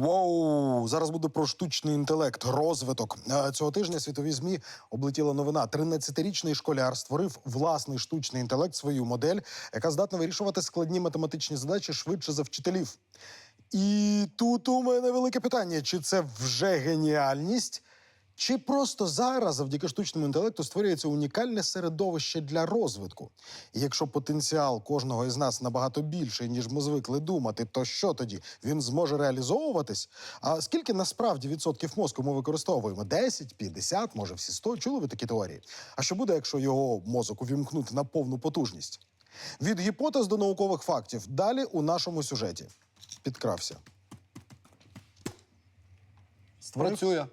Воу, зараз буде про штучний інтелект, розвиток. Цього тижня світові змі облетіла новина. 13-річний школяр створив власний штучний інтелект, свою модель, яка здатна вирішувати складні математичні задачі швидше за вчителів. І тут у мене велике питання: чи це вже геніальність? Чи просто зараз, завдяки штучному інтелекту, створюється унікальне середовище для розвитку? І якщо потенціал кожного із нас набагато більший, ніж ми звикли думати, то що тоді він зможе реалізовуватись? А скільки насправді відсотків мозку ми використовуємо? 10, 50, може всі 100? Чули ви такі теорії? А що буде, якщо його мозок увімкнути на повну потужність? Від гіпотез до наукових фактів. Далі у нашому сюжеті. Підкрався. Працює.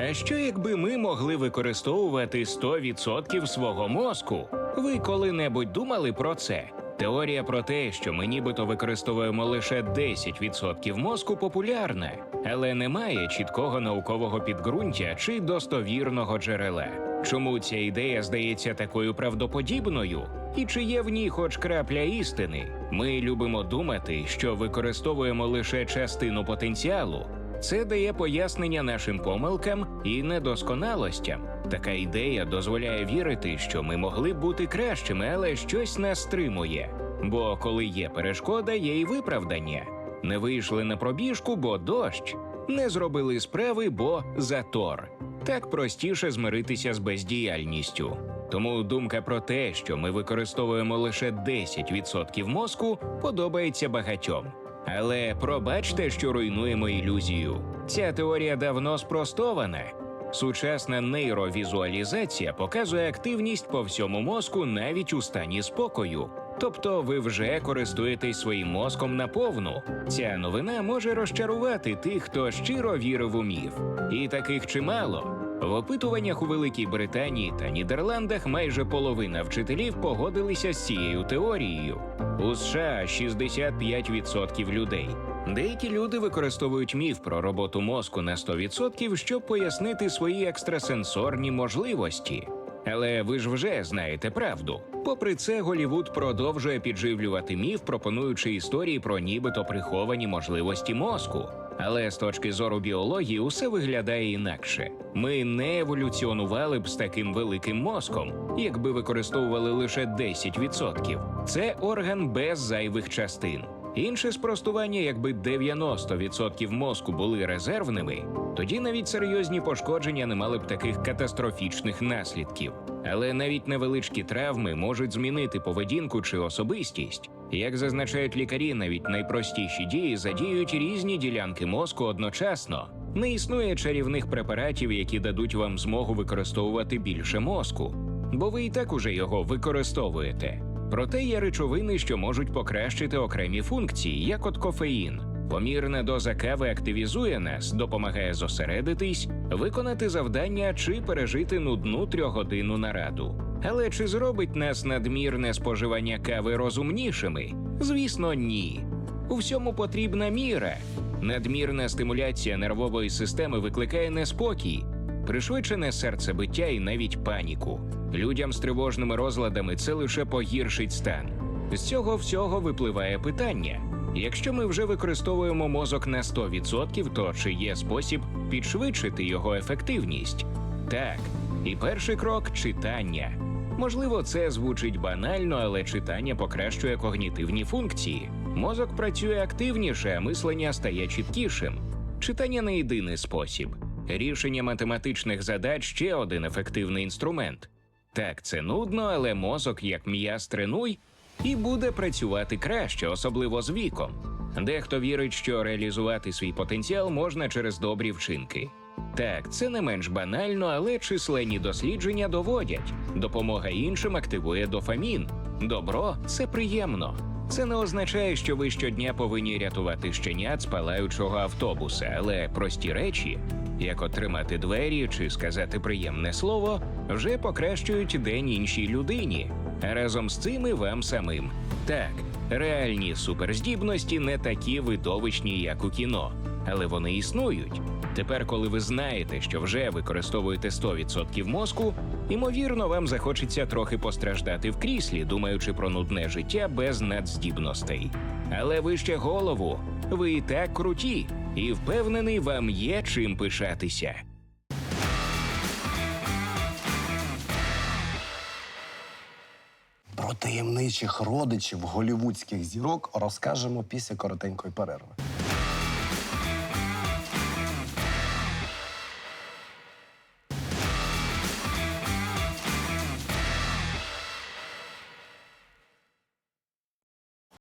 А що якби ми могли використовувати 100% свого мозку? Ви коли-небудь думали про це? Теорія про те, що ми нібито використовуємо лише 10% мозку, популярна, але немає чіткого наукового підґрунтя чи достовірного джерела. Чому ця ідея здається такою правдоподібною? І чи є в ній хоч крапля істини? Ми любимо думати, що використовуємо лише частину потенціалу, це дає пояснення нашим помилкам і недосконалостям. Така ідея дозволяє вірити, що ми могли б бути кращими, але щось нас стримує. Бо коли є перешкода, є й виправдання. Не вийшли на пробіжку, бо дощ, не зробили справи, бо затор. Так простіше змиритися з бездіяльністю. Тому думка про те, що ми використовуємо лише 10% мозку, подобається багатьом. Але пробачте, що руйнуємо ілюзію. Ця теорія давно спростована. Сучасна нейровізуалізація показує активність по всьому мозку навіть у стані спокою. Тобто ви вже користуєтесь своїм мозком наповну. Ця новина може розчарувати тих, хто щиро вірив у міф. І таких чимало. В опитуваннях у Великій Британії та Нідерландах майже половина вчителів погодилися з цією теорією. У США 65% людей. Деякі люди використовують міф про роботу мозку на 100%, щоб пояснити свої екстрасенсорні можливості. Але ви ж вже знаєте правду. Попри це, Голівуд продовжує підживлювати міф, пропонуючи історії про нібито приховані можливості мозку. Але з точки зору біології усе виглядає інакше. Ми не еволюціонували б з таким великим мозком, якби використовували лише 10%. Це орган без зайвих частин. Інше спростування, якби 90% мозку були резервними, тоді навіть серйозні пошкодження не мали б таких катастрофічних наслідків. Але навіть невеличкі травми можуть змінити поведінку чи особистість. Як зазначають лікарі, навіть найпростіші дії задіють різні ділянки мозку одночасно. Не існує чарівних препаратів, які дадуть вам змогу використовувати більше мозку, бо ви і так уже його використовуєте. Проте є речовини, що можуть покращити окремі функції, як от кофеїн. Помірна доза кави активізує нас, допомагає зосередитись, виконати завдання чи пережити нудну трьохгодинну нараду. Але чи зробить нас надмірне споживання кави розумнішими? Звісно, ні. У всьому потрібна міра. Надмірна стимуляція нервової системи викликає неспокій, пришвидшене серцебиття і навіть паніку. Людям з тривожними розладами це лише погіршить стан. З цього всього випливає питання: якщо ми вже використовуємо мозок на 100%, то чи є спосіб підшвидшити його ефективність? Так, і перший крок читання. Можливо, це звучить банально, але читання покращує когнітивні функції. Мозок працює активніше, а мислення стає чіткішим. Читання не єдиний спосіб. Рішення математичних задач ще один ефективний інструмент. Так, це нудно, але мозок, як м'яз тренуй, і буде працювати краще, особливо з віком. Дехто вірить, що реалізувати свій потенціал можна через добрі вчинки. Так, це не менш банально, але численні дослідження доводять. Допомога іншим активує дофамін. Добро це приємно. Це не означає, що ви щодня повинні рятувати щенят з палаючого автобуса, але прості речі, як отримати двері чи сказати приємне слово, вже покращують день іншій людині, а разом з цим і вам самим. Так, реальні суперздібності не такі видовищні, як у кіно, але вони існують. Тепер, коли ви знаєте, що вже використовуєте 100% мозку, Імовірно, вам захочеться трохи постраждати в кріслі, думаючи про нудне життя без надздібностей. Але ви ще голову, ви і так круті, і впевнений, вам є чим пишатися. Про таємничих родичів голівудських зірок розкажемо після коротенької перерви.